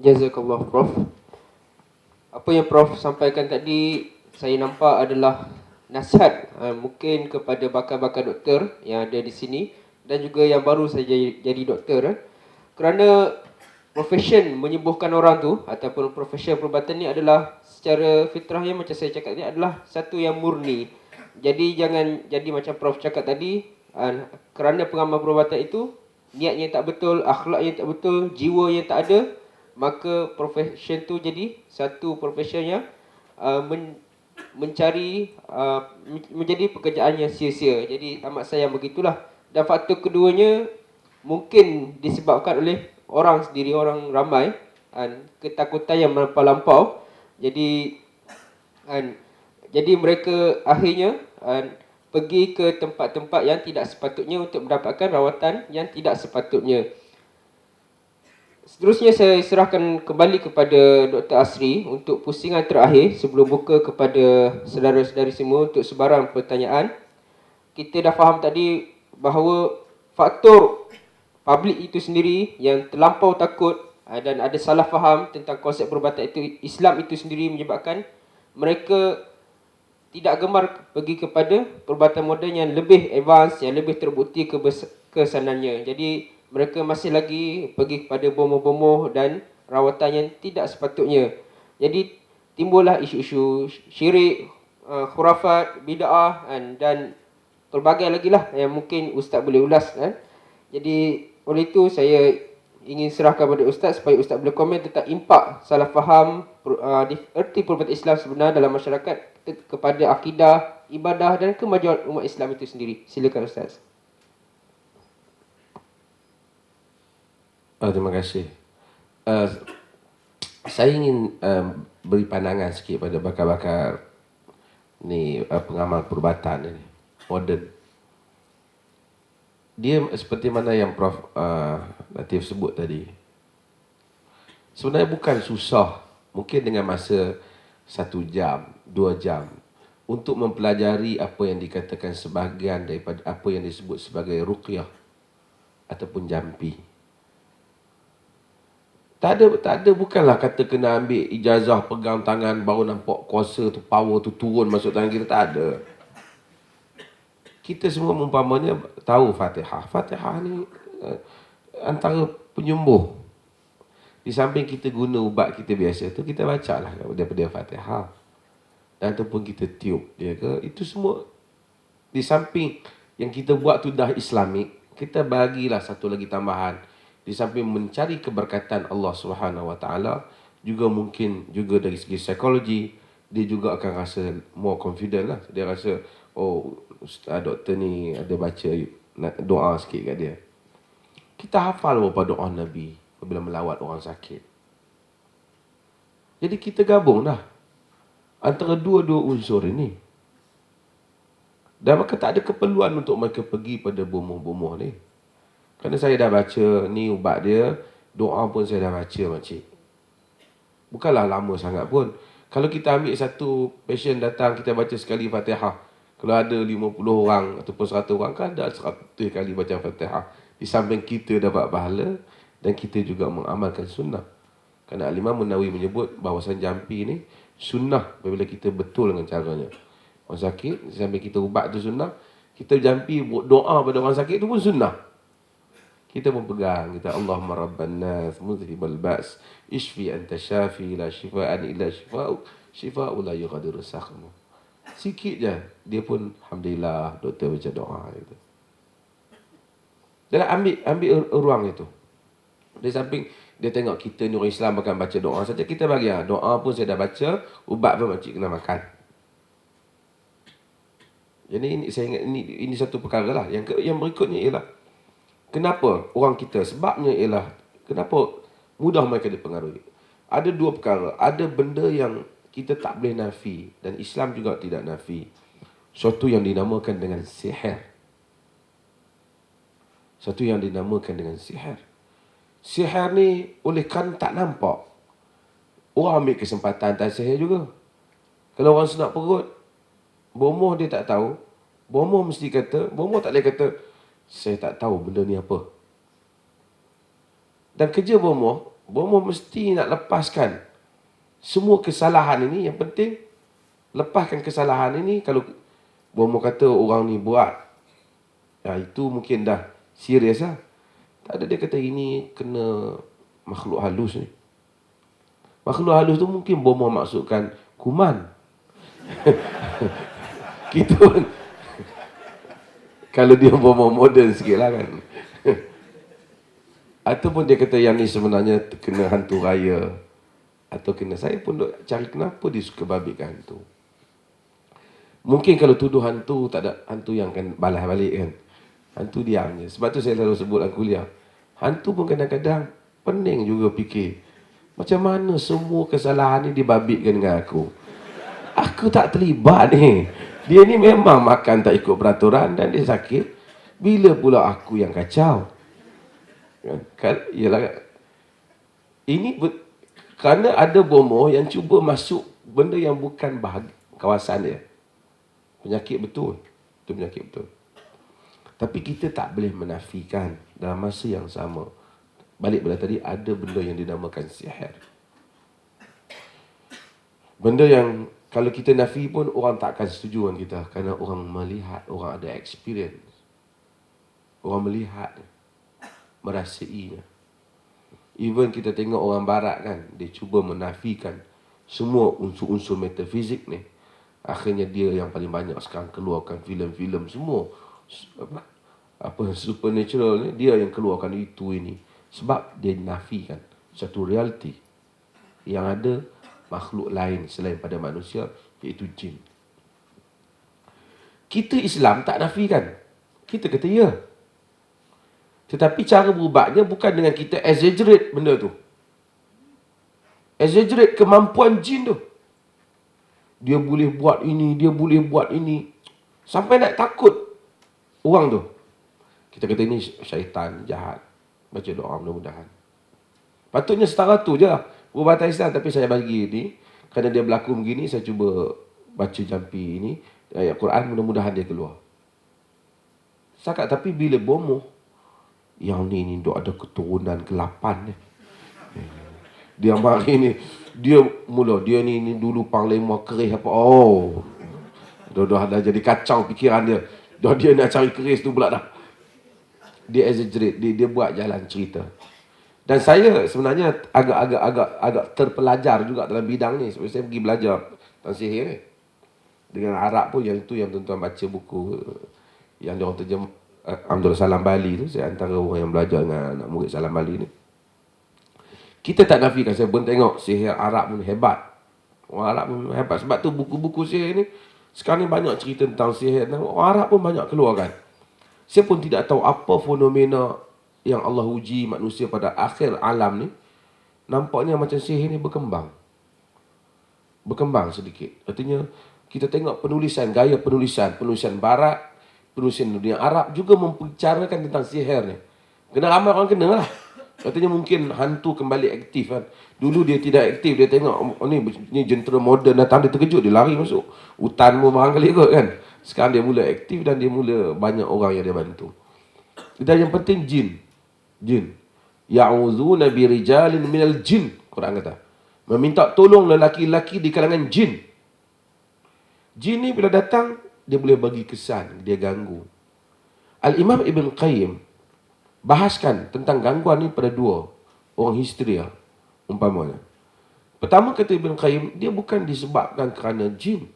Jazakallah Prof. Apa yang Prof sampaikan tadi saya nampak adalah nasihat uh, mungkin kepada bakal-bakal doktor yang ada di sini dan juga yang baru saja jadi, jadi doktor. Eh. Kerana profession menyembuhkan orang tu ataupun profession perubatan ni adalah secara fitrahnya macam saya cakap ni adalah satu yang murni. Jadi jangan jadi macam Prof cakap tadi uh, kerana pengamal perubatan itu niatnya tak betul, akhlak yang tak betul, jiwa yang tak ada, maka profession tu jadi satu profession yang uh, men, mencari uh, menjadi pekerjaan yang sia-sia. Jadi amat sayang begitulah. Dan faktor keduanya mungkin disebabkan oleh orang sendiri, orang ramai dan ketakutan yang melampau. Jadi dan, jadi mereka akhirnya dan, pergi ke tempat-tempat yang tidak sepatutnya untuk mendapatkan rawatan yang tidak sepatutnya. Seterusnya saya serahkan kembali kepada Dr. Asri untuk pusingan terakhir sebelum buka kepada saudara-saudari semua untuk sebarang pertanyaan. Kita dah faham tadi bahawa faktor publik itu sendiri yang terlampau takut ah, dan ada salah faham tentang konsep perubatan itu Islam itu sendiri menyebabkan mereka tidak gemar pergi kepada perubatan moden yang lebih advance, yang lebih terbukti kesanannya. Jadi mereka masih lagi pergi kepada bomoh-bomoh dan rawatan yang tidak sepatutnya. Jadi timbullah isu-isu syirik, uh, khurafat, bid'ah dan pelbagai lagi lah yang mungkin Ustaz boleh ulas. Kan? Jadi oleh itu saya ingin serahkan kepada Ustaz supaya Ustaz boleh komen tentang impak salah faham uh, erti perubatan Islam sebenar dalam masyarakat kepada akidah, ibadah dan kemajuan umat Islam itu sendiri. Silakan Ustaz. Oh, terima kasih. Uh, saya ingin uh, beri pandangan sikit pada bakar-bakar ni uh, pengamal perubatan ini, modern. Dia seperti mana yang Prof uh, Latif sebut tadi. Sebenarnya bukan susah. Mungkin dengan masa satu jam, dua jam untuk mempelajari apa yang dikatakan sebahagian daripada apa yang disebut sebagai ruqyah ataupun jampi. Tak ada, tak ada bukanlah kata kena ambil ijazah pegang tangan baru nampak kuasa tu, power tu turun masuk tangan kita. Tak ada. Kita semua umpamanya tahu Fatihah. Fatihah ni uh, antara penyembuh. Di samping kita guna ubat kita biasa tu, kita baca lah daripada Fatihah ataupun kita tiup dia ke itu semua di samping yang kita buat tu dah islamik kita bagilah satu lagi tambahan di samping mencari keberkatan Allah Subhanahu Wa Taala juga mungkin juga dari segi psikologi dia juga akan rasa more confident lah dia rasa oh ustaz doktor ni ada baca doa sikit kat dia kita hafal beberapa doa Nabi apabila melawat orang sakit jadi kita gabung dah antara dua-dua unsur ini. Dan maka tak ada keperluan untuk mereka pergi pada bumuh-bumuh ni. Kerana saya dah baca ni ubat dia, doa pun saya dah baca makcik. Bukanlah lama sangat pun. Kalau kita ambil satu patient datang, kita baca sekali Fatihah. Kalau ada 50 orang ataupun 100 orang, kan ada 100 kali baca Fatihah. Di samping kita dapat pahala dan kita juga mengamalkan sunnah. Kerana Alimah Munawi menyebut bahawasan jampi ni sunnah apabila kita betul dengan caranya. Orang sakit, sambil kita ubat tu sunnah, kita jampi doa pada orang sakit tu pun sunnah. Kita pun pegang, kita Allahumma rabban nas, muzhibal ba's, ishfi anta syafi, la shifa'an illa shifa'u, shifa'u la yughadiru saqmu. Sikit je, dia pun Alhamdulillah, doktor baca doa itu. Dan ambil ambil ruang itu. Di samping dia tengok kita ni orang Islam akan baca doa saja. Kita bagi lah. Doa pun saya dah baca. Ubat pun makcik kena makan. Jadi ini saya ingat ini, ini satu perkara lah. Yang, ke, yang berikutnya ialah. Kenapa orang kita? Sebabnya ialah. Kenapa mudah mereka dipengaruhi? Ada dua perkara. Ada benda yang kita tak boleh nafi. Dan Islam juga tidak nafi. Suatu yang dinamakan dengan sihir. Satu yang dinamakan dengan sihir. Sihir ni oleh kan tak nampak. Orang ambil kesempatan tak sihir juga. Kalau orang senang perut, bomoh dia tak tahu. Bomoh mesti kata, bomoh tak boleh kata, saya tak tahu benda ni apa. Dan kerja bomoh, Bomoh mesti nak lepaskan semua kesalahan ini. Yang penting, lepaskan kesalahan ini. Kalau bomoh kata orang ni buat, ya, itu mungkin dah serius lah. Tak ada dia kata ini kena makhluk halus ni. Makhluk halus tu mungkin bomoh maksudkan kuman. Kita kalau dia bomoh moden sikit lah kan. Ataupun dia kata yang ni sebenarnya kena hantu raya. Atau kena saya pun duk cari kenapa dia suka babitkan hantu. Mungkin kalau tuduh hantu tak ada hantu yang akan balas balik kan. Hantu diam je. Sebab tu saya selalu sebut dalam kuliah. Hantu pun kadang-kadang pening juga fikir. Macam mana semua kesalahan ni dibabitkan dengan aku. Aku tak terlibat ni. Dia ni memang makan tak ikut peraturan dan dia sakit. Bila pula aku yang kacau? Kan? kan yalah, ini ber, kerana ada bomoh yang cuba masuk benda yang bukan bahagi, kawasan dia. Penyakit betul. Itu penyakit betul. Tapi kita tak boleh menafikan dalam masa yang sama. Balik pada tadi, ada benda yang dinamakan sihir. Benda yang kalau kita nafi pun orang tak akan setuju dengan kita. Kerana orang melihat, orang ada experience. Orang melihat, merasainya. Even kita tengok orang barat kan, dia cuba menafikan semua unsur-unsur metafizik ni. Akhirnya dia yang paling banyak sekarang keluarkan filem-filem semua apa, apa supernatural ni dia yang keluarkan itu ini sebab dia nafikan satu realiti yang ada makhluk lain selain pada manusia iaitu jin. Kita Islam tak nafikan. Kita kata ya. Tetapi cara berubatnya bukan dengan kita exaggerate benda tu. Exaggerate kemampuan jin tu. Dia boleh buat ini, dia boleh buat ini. Sampai nak takut orang tu. Kita kata ini syaitan jahat. Baca doa mudah-mudahan. Patutnya setara tu je lah. Perubatan Islam tapi saya bagi ni. Kerana dia berlaku begini, saya cuba baca jampi ini. Ayat Quran mudah-mudahan dia keluar. Sakat tapi bila bomoh, yang ni ni dok ada keturunan ke-8 ni. Dia mari ni dia mula dia ni, ni dulu panglima keris apa. Oh. Dah dah dah jadi kacau fikiran dia. Dah dia nak cari keris tu pula dah. Dia exaggerate, dia, dia buat jalan cerita. Dan saya sebenarnya agak-agak agak terpelajar juga dalam bidang ni sebab saya pergi belajar tentang sihir ni. Dengan Arab pun yang itu yang tuan-tuan baca buku yang dia orang terjemah Eh, Abdul Salam Bali tu saya antara orang yang belajar dengan anak murid Salam Bali ni. Kita tak nafikan saya pun tengok sihir Arab pun hebat. Orang Arab pun hebat sebab tu buku-buku sihir ni sekarang ni banyak cerita tentang sihir orang Arab pun banyak keluarkan. Saya pun tidak tahu apa fenomena yang Allah uji manusia pada akhir alam ni. Nampaknya macam sihir ni berkembang. Berkembang sedikit. Artinya kita tengok penulisan, gaya penulisan, penulisan barat penulisan dunia Arab juga membicarakan tentang sihir ni. Kena ramai orang kena lah. Katanya mungkin hantu kembali aktif kan. Dulu dia tidak aktif, dia tengok oh, ni, ni jentera moden datang, dia terkejut, dia lari masuk. Hutan pun barangkali kot kan. Sekarang dia mula aktif dan dia mula banyak orang yang dia bantu. Dan yang penting jin. Jin. Ya'udhu nabi rijalin minal jin. Quran kata. Meminta tolong lelaki-lelaki di kalangan jin. Jin ni bila datang, dia boleh bagi kesan, dia ganggu. Al-Imam Ibn Qayyim bahaskan tentang gangguan ni pada dua orang histeria umpamanya. Pertama kata Ibn Qayyim, dia bukan disebabkan kerana jin.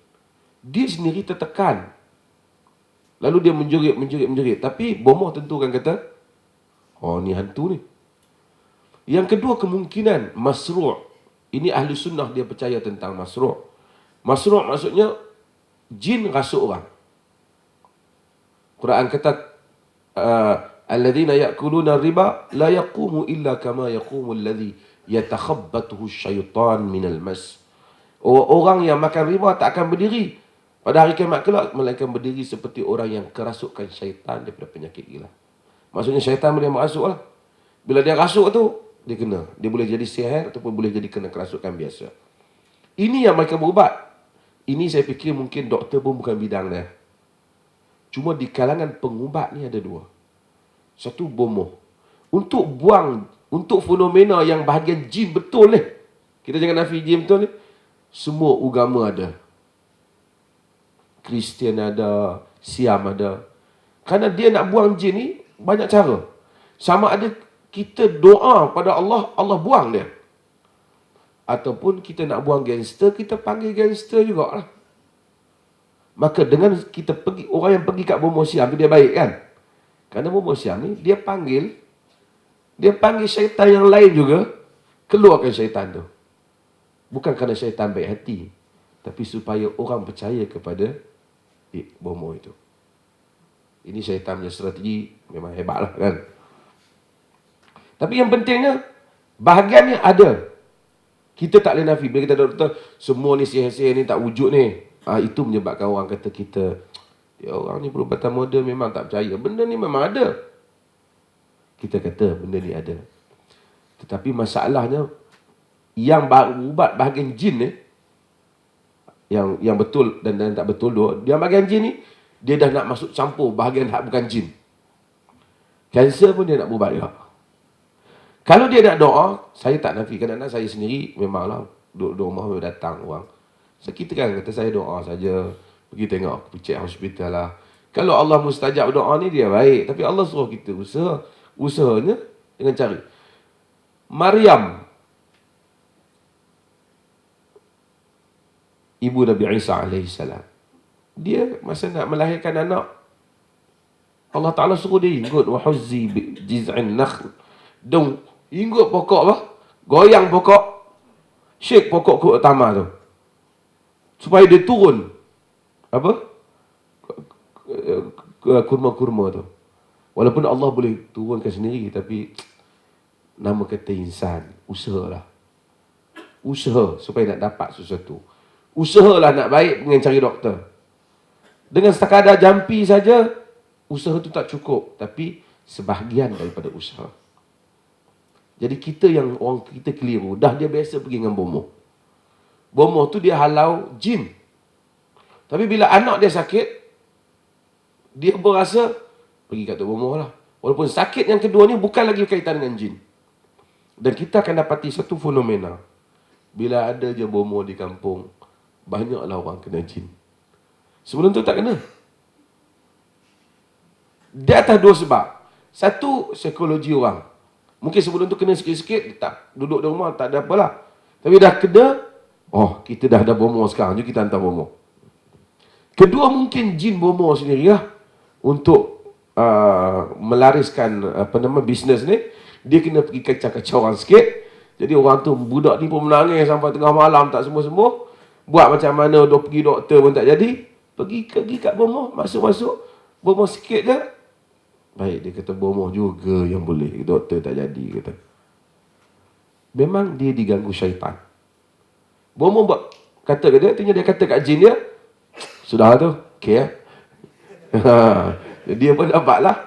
Dia sendiri tertekan. Lalu dia menjerit, menjerit, menjerit. Tapi bomoh tentu kan kata, oh ni hantu ni. Yang kedua kemungkinan masru' Ini ahli sunnah dia percaya tentang masru' Masru' maksudnya jin rasuk orang. Quran kata uh, alladzina ya'kuluna riba la yaqumu illa kama yaqumu alladhi yatakhabbathu syaitan minal mas. Orang yang makan riba tak akan berdiri pada hari kiamat kelak melainkan berdiri seperti orang yang kerasukan syaitan daripada penyakit gila. Maksudnya syaitan boleh masuk lah. Bila dia rasuk tu, dia kena. Dia boleh jadi sihir ataupun boleh jadi kena kerasukan biasa. Ini yang mereka berubat. Ini saya fikir mungkin doktor pun bukan bidang dia. Cuma di kalangan pengubat ni ada dua. Satu bomoh. Untuk buang untuk fenomena yang bahagian jin betul ni. Kita jangan nafi jin betul ni. Semua agama ada. Kristian ada, Siam ada. Kerana dia nak buang jin ni banyak cara. Sama ada kita doa pada Allah, Allah buang dia. Ataupun kita nak buang gangster, kita panggil gangster jugalah. Maka dengan kita pergi, orang yang pergi kat Bomo Siam dia baik kan? Kerana Bomo Siam ni, dia panggil, dia panggil syaitan yang lain juga, keluarkan syaitan tu. Bukan kerana syaitan baik hati, tapi supaya orang percaya kepada eh, itu. Ini syaitan punya strategi memang hebat lah kan. Tapi yang pentingnya, bahagiannya ada. Kita tak boleh nafi. Bila kita doktor, semua ni sihir-sihir ni tak wujud ni. Ah, itu menyebabkan orang kata kita, ya orang ni perubatan moden memang tak percaya. Benda ni memang ada. Kita kata benda ni ada. Tetapi masalahnya, yang ubat bahagian jin ni, yang yang betul dan, dan tak betul dua, dia bahagian jin ni, dia dah nak masuk campur bahagian hak bukan jin. Kanser pun dia nak berubat juga. Kalau dia nak doa, saya tak nafi. Kadang-kadang saya sendiri memanglah duduk di rumah datang orang. So, kita kan kata saya doa saja. Pergi tengok, pergi cek hospital lah. Kalau Allah mustajab doa ni dia baik. Tapi Allah suruh kita usaha. Usahanya dengan cari. Maryam. Ibu Nabi Isa AS. Dia masa nak melahirkan anak. Allah Ta'ala suruh dia inggut. Wahuzzi jiz'in nakhl. Dong. Inggut pokok apa? Goyang pokok. Shake pokok ke utama tu. Supaya dia turun. Apa? Kurma-kurma tu. Walaupun Allah boleh turunkan sendiri. Tapi nama kata insan. Usahalah. Usaha supaya nak dapat sesuatu. Usahalah nak baik dengan cari doktor. Dengan sekadar jampi saja, usaha tu tak cukup. Tapi sebahagian daripada usaha. Jadi kita yang orang kita keliru, dah dia biasa pergi dengan bomoh. Bomoh tu dia halau jin. Tapi bila anak dia sakit, dia berasa pergi kat bomoh lah. Walaupun sakit yang kedua ni bukan lagi kaitan dengan jin. Dan kita akan dapati satu fenomena. Bila ada je bomoh di kampung, banyaklah orang kena jin. Sebelum tu tak kena. Di atas dua sebab. Satu, psikologi orang. Mungkin sebelum tu kena sikit-sikit, tak duduk di rumah, tak ada apalah. Tapi dah kena, oh kita dah ada bomo sekarang, jom kita hantar bomo. Kedua, mungkin jin bomo sendiri lah. Untuk uh, melariskan apa nama bisnes ni, dia kena pergi kacau-kacau orang sikit. Jadi orang tu, budak ni pun menangis sampai tengah malam, tak sembuh-sembuh. Buat macam mana, dia pergi doktor pun tak jadi. Pergi pergi kat bomo, masuk-masuk. Bomo sikit je, Baik, dia kata bomoh juga yang boleh. Doktor tak jadi, kata. Memang dia diganggu syaitan. Bomoh buat, kata dia, artinya dia kata kat jin dia, sudah tu, okey ya. dia pun dapatlah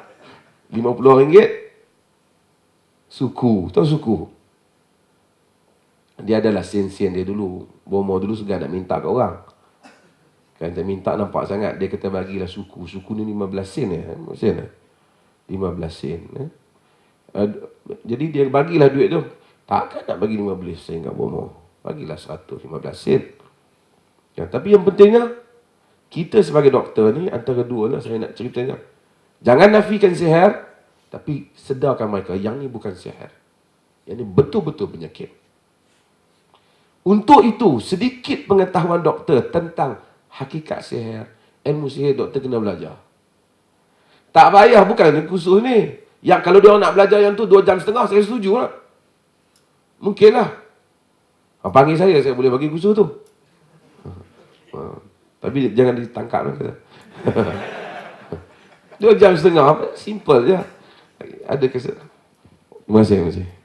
RM50. Suku, tahu suku? Dia adalah sen-sen dia dulu. Bomoh dulu segar nak minta kat orang. Kan dia minta nampak sangat, dia kata bagilah suku. Suku ni 15 sen ya, sen ya. 15 sen. Eh? Uh, jadi dia bagilah duit tu. Takkan nak bagi 15 sen kat bomo. Bagilah 115 sen. Ya, tapi yang pentingnya, kita sebagai doktor ni, antara dua lah saya nak ceritanya. Jangan nafikan sihir, tapi sedarkan mereka, yang ni bukan sihir. Yang ni betul-betul penyakit. Untuk itu, sedikit pengetahuan doktor tentang hakikat sihir, ilmu sihir doktor kena belajar. Tak payah bukan kursus ni. Yang kalau dia nak belajar yang tu dua jam setengah, saya setuju lah. Mungkin lah. Ha, panggil saya, saya boleh bagi kursus tu. Ha, tapi jangan ditangkap lah. dua jam setengah, simple je. Ada kesan. Terima kasih, terima kasih.